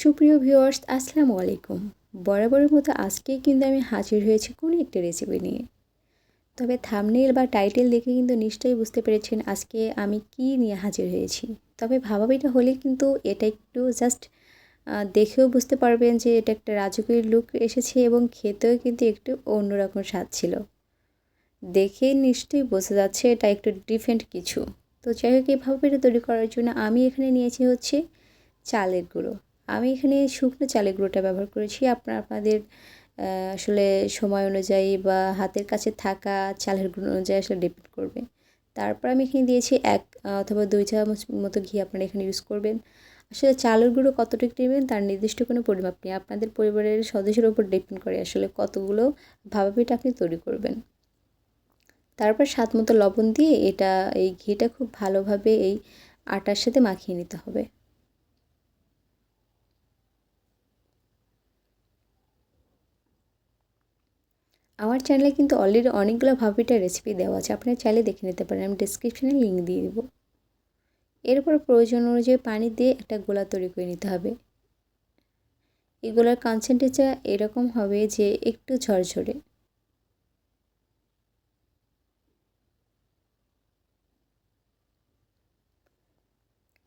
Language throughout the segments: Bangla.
সুপ্রিয় ভিউয়ার্স, আসসালামু আলাইকুম। বরাবরের মতো আজকে কিন্তু আমি হাজির হয়েছি কোনো একটা রেসিপি নিয়ে। তবে থামনেল বা টাইটেল দেখে কিন্তু নিশ্চয়ই বুঝতে পেরেছেন আজকে আমি কি নিয়ে হাজির হয়েছি। তবে ভাবাবিটা হলে কিন্তু এটা একটু জাস্ট দেখেও বুঝতে পারবেন যে এটা একটা রাজকীয় লুক এসেছে এবং খেতেও কিন্তু একটু অন্যরকম স্বাদ ছিল। দেখে নিশ্চয়ই বোঝা যাচ্ছে এটা একটু ডিফারেন্ট কিছু। তো যাই হোক, এই ভাবাবিটা তৈরি করার জন্য আমি এখানে নিয়েছি হচ্ছে চালের গুঁড়ো। আমি এখানে শুকনো চালের গুঁড়োটা ব্যবহার করেছি। আপনার, আপনাদের আসলে সময় অনুযায়ী বা হাতের কাছে থাকা চালের গুঁড়ো অনুযায়ী আসলে ডিপেন্ড করবে তারপর আমি এখানে দিয়েছি এক, অথবা দুই চামচ মতো ঘি আপনারা এখানে ইউজ করবেন। আসলে চালের গুঁড়ো কতটুকু নেবেন তার নির্দিষ্ট কোনো পরিমাপ নেই। আপনাদের পরিবারের সদস্যের উপর ডিপেন্ড করে আসলে কতগুলো ভাবা পিঠা আপনি তৈরি করবেন। তারপর স্বাদ মতো লবণ দিয়ে এটা, এই ঘিটা খুব ভালোভাবে এই আটার সাথে মাখিয়ে নিতে হবে। আমার চ্যানেলে কিন্তু অলরেডি অনেকগুলো ভাবিটা রেসিপি দেওয়া আছে। আপনারা চাইলে দেখে নিতে পারেন। আমি ডিসক্রিপশানে লিঙ্ক দিয়ে দেবো। এরপর প্রয়োজন অনুযায়ী পানি দিয়ে একটা গোলা তৈরি করে নিতে হবে। এই গোলার কনসেন্ট্রেচার এরকম হবে যে একটু ঝরঝরে।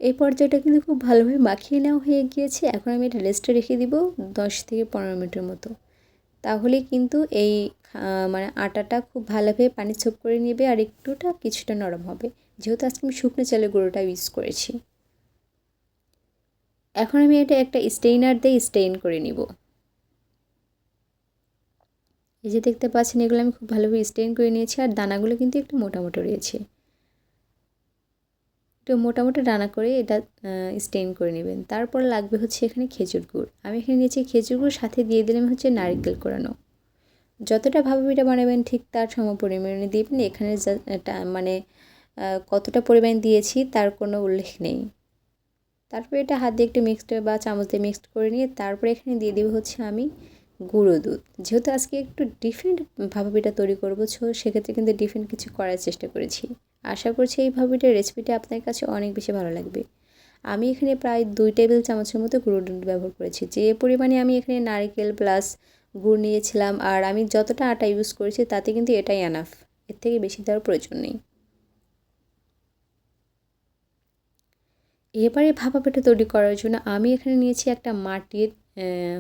এই পর্যায়টা কিন্তু খুব ভালোভাবে মাখিয়ে নেওয়া হয়ে গিয়েছে। এখন আমি এটা রেস্টে রেখে দিব দশ থেকে পনেরো মিনিটের মতো। তাহলে কিন্তু এই মানে আটাটা খুব ভালোভাবে পানি ছোপ করে নেবে আর একটুটা কিছুটা নরম হবে। যেহেতু আজকে আমি শুকনো চালের গুঁড়োটা ইউজ করেছি। এখন আমি এটা একটা স্টেইনার দিয়ে স্টেইন করে নিব। এই যে দেখতে পাচ্ছেন, এগুলো আমি খুব ভালোভাবে স্টেইন করে নিয়েছি আর দানাগুলো কিন্তু একটু মোটা মোটা রয়েছে। একটু মোটামুটি রান্না করে এটা স্টেইন করে নেবেন। তারপর লাগবে হচ্ছে এখানে খেজুর গুড়। আমি এখানে নিয়েছি খেজুর গুড়, সাথে দিয়ে দিলাম হচ্ছে নারিকেল কোরানো। যতটা ভাবাবিটা বানাবেন ঠিক তার সম পরিমাণে দিবেন এখানে মানে কতটা পরিমাণ দিয়েছি তার কোনো উল্লেখ নেই। তারপরে এটা হাত দিয়ে একটু মিক্সড বা চামচ দিয়ে মিক্সড করে নিয়ে তারপরে এখানে দিয়ে দেবো হচ্ছে আমি গুঁড়ো দুধ। যেহেতু আজকে একটু ডিফারেন্ট ভাবাবিটা তৈরি করব সেক্ষেত্রে কিন্তু ডিফারেন্ট কিছু করার চেষ্টা করেছি। আশা করছি এই ভাবিটার রেসিপিটা আপনার কাছে অনেক বেশি ভালো লাগবে। আমি এখানে প্রায় দুই টেবিল চামচের মতো গুঁড়ো দুধ ব্যবহার করেছি। যে পরিমাণে আমি এখানে নারিকেল প্লাস গুড় নিয়েছিলাম আর আমি যতটা আটা ইউজ করেছি তাতে কিন্তু এটাই আনাফ এর থেকে বেশি দেওয়ার প্রয়োজন নেই। এবারে ভাপা পিঠা তৈরি করার জন্য আমি এখানে নিয়েছি একটা মাটির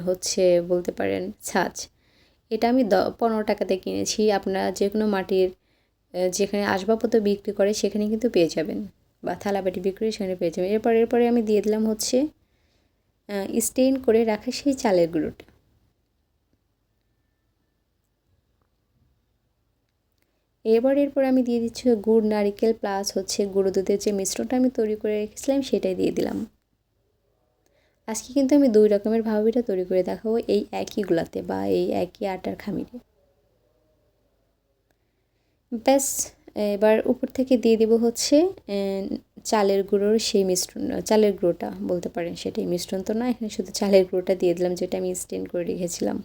হচ্ছে বলতে পারেন ছাঁচ। এটা আমি দ, পনেরো টাকাতে কিনেছি। আপনারা যে কোনো মাটির যেখানে আসবাবপত্র বিক্রি করে সেখানে কিন্তু পেয়ে যাবেন বা থালাবাটি বিক্রি সেখানে পেয়ে যাবেন। এরপর, এরপরে আমি দিয়ে দিলাম হচ্ছে স্টেইন করে রাখা সেই চালের গুঁড়োটা। এরপর এরপর আমি দিয়ে দিচ্ছি গুড় নারিকেল প্লাস হচ্ছে গুঁড়ো দুধের যে মিশ্রণটা আমি তৈরি করে রেখেছিলাম সেটাই দিয়ে দিলাম। আজকে কিন্তু আমি দুই রকমের ভাবিটা তৈরি করে দেখাবো, এই একই গুলাতে বা এই একই আটার খামিরে। ব্যাস, এবার উপর থেকে দিয়ে দিব হচ্ছে চালের গুঁড়োর সেই মিশ্রণ, চালের গুঁড়োটা বলতে পারেন সেটাই। মিশ্রণ তো না, এখানে শুধু চালের গুঁড়োটা দিয়ে দিলাম, যেটা আমি স্টেন করে রেখেছিলাম।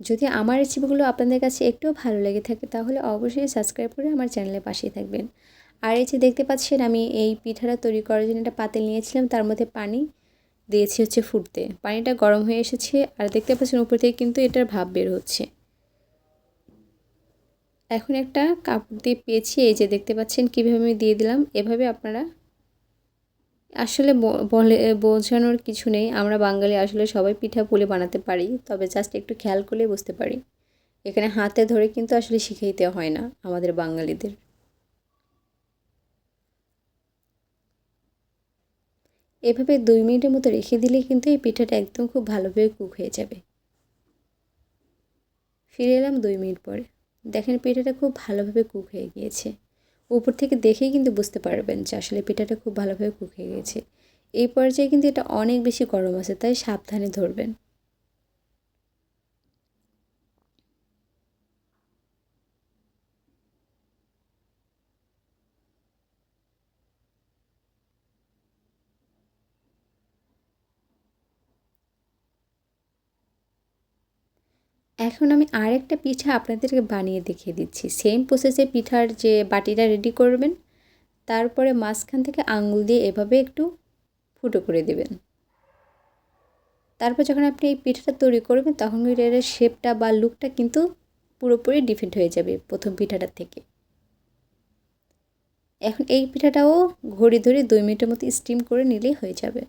যদি আমার রেসিপিগুলো আপনাদের কাছে একটু ভালো লেগে থাকে, তাহলে অবশ্যই সাবস্ক্রাইব করে আমার চ্যানেলের পাশেই থাকবেন। আর এই যে দেখতে পাচ্ছেন, আমি এই পিঠাটা তৈরি করার জন্য একটা পাতিল নিয়েছিলাম, তার মধ্যে পানি দিয়েছি হচ্ছে ফুটতে। পানিটা গরম হয়ে এসেছে, আর দেখতে পাচ্ছেন উপর থেকে কিন্তু এটার ভাব বের হচ্ছে। এখন একটা কাপড় দিয়ে পেয়েছি এই যে দেখতে পাচ্ছেন, কীভাবে আমি দিয়ে দিলাম, এভাবে আপনারা আসলে বলে, বোঝানোর কিছু নেই। আমরা বাঙালি আসলে সবাই পিঠা পুলি বানাতে পারি, তবে জাস্ট একটু খেয়াল করলে বুঝতে পারি। এখানে হাতে ধরে কিন্তু আসলে শিখাইতে হয় না আমাদের বাঙালিদের। এভাবে দুই মিনিটের মতো রেখে দিলে কিন্তু এই পিঠাটা একদম খুব ভালোভাবে কুক হয়ে যাবে। ফিরে এলাম দুই মিনিট পরে। দেখেন পিঠাটা খুব ভালোভাবে কুক হয়ে গিয়েছে। উপর থেকে দেখেই কিন্তু বুঝতে পারবেন যে আসলে পিঠাটা খুব ভালোভাবে কুক গেছে। এই পর্যায়ে কিন্তু এটা অনেক বেশি গরম আছে, তাই সাবধানে ধরবেন। এখন আমি আরেকটা পিঠা আপনাদেরকে বানিয়ে দেখিয়ে দিচ্ছি। সেম প্রসেসে পিঠার যে বাটিটা রেডি করবেন, তারপরে মাঝখান থেকে আঙুল দিয়ে এভাবে একটু ফুটো করে দেবেন। তারপর যখন আপনি এই পিঠাটা তৈরি করবেন, তখন এর শেপটা বা লুকটা কিন্তু পুরোপুরি ডিফারেন্ট হয়ে যাবে প্রথম পিঠাটার থেকে। এখন এই পিঠাটাও ঘড়ি ধরে দুই মিনিটের মতো স্টিম করে নিলেই হয়ে যাবে।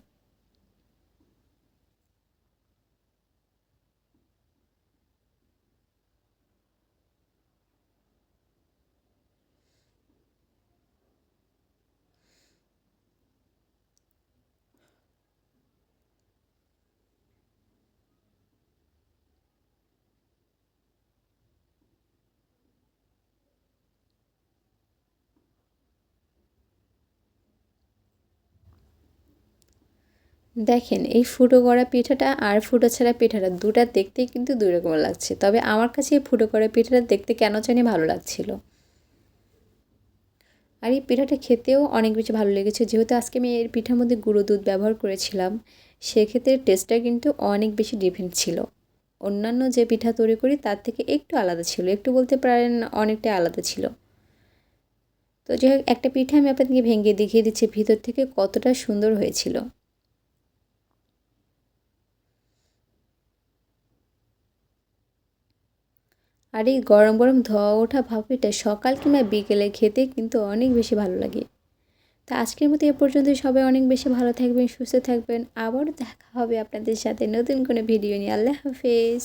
দেখেন, এই ফুটো করা পিঠাটা আর ফুটো ছাড়া পিঠাটা দুটা দেখতেই কিন্তু দুই রকম লাগছে। তবে আমার কাছে এই ফুটো করা পিঠাটা দেখতে কেন জানি ভালো লাগছিল। আর এই পিঠাটা খেতেও অনেক বেশি ভালো লেগেছে। যেহেতু আজকে আমি এর পিঠার মধ্যে গুঁড়ো দুধ ব্যবহার করেছিলাম, সেক্ষেত্রে টেস্টটা কিন্তু অনেক বেশি ডিফারেন্ট ছিল। অন্যান্য যে পিঠা তৈরি করি, তার থেকে একটু আলাদা ছিল। একটু বলতে পারেন অনেকটাই আলাদা ছিল। তো যাই হোক, একটা পিঠা আমি আপনাদেরকে ভেঙে দেখিয়ে দিচ্ছি। ভিতর থেকে কতটা সুন্দর হয়েছিল। আর এই গরম গরম ধোয়া ওঠা ভাপিটা সকাল কিংবা বিকেলে খেতে কিন্তু অনেক বেশি ভালো লাগে। তা আজকের মতো এ পর্যন্ত সবাই অনেক বেশি ভালো থাকবেন, সুস্থ থাকবেন। আবার দেখা হবে আপনাদের সাথে নতুন কোনো ভিডিও নিয়ে। আল্লাহ হাফেজ।